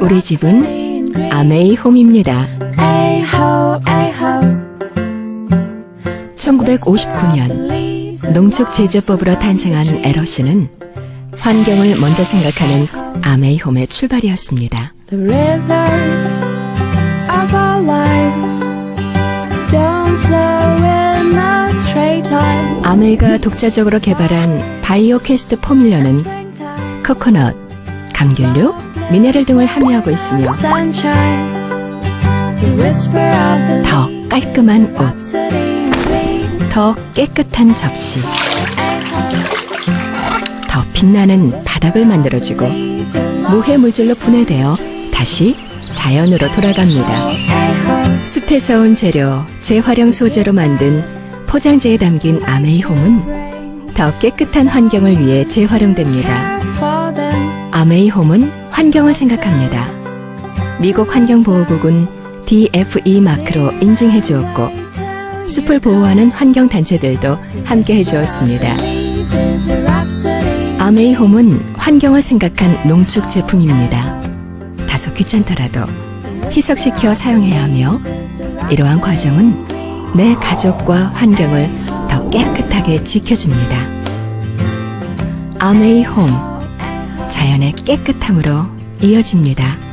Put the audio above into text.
우리 집은. 아메이 홈입니다. Aho, aho. 1959년 농축 제조법으로 탄생한 에러스는 환경을 먼저 생각하는 아메이 홈의 출발이었습니다. 아메이가 독자적으로 개발한 바이오캐스트 포뮬러는 코코넛, 감귤류, 미네랄 등을 함유하고 있으며 더 깔끔한 옷. 더 깨끗한 접시, 더 빛나는 바닥을 만들어주고 무해 물질로 분해되어 다시 자연으로 돌아갑니다. 숲에서 온 재료, 재활용 소재로 만든 포장재에 담긴 아메이홈은 더 깨끗한 환경을 위해 재활용됩니다. 아메이홈은 환경을 생각합니다. 미국 환경보호국은 DFE 마크로 인증해 주었고 숲을 보호하는 환경단체들도 함께 a rhapsody. 아메이홈은 환경을 생각한 농축 제품입니다. 다소 귀찮더라도 희석시켜 사용해야 하며 이러한 과정은 내 가족과 환경을 더 깨끗하게 지켜줍니다. 아메이홈, 자연의 깨끗함으로 이어집니다.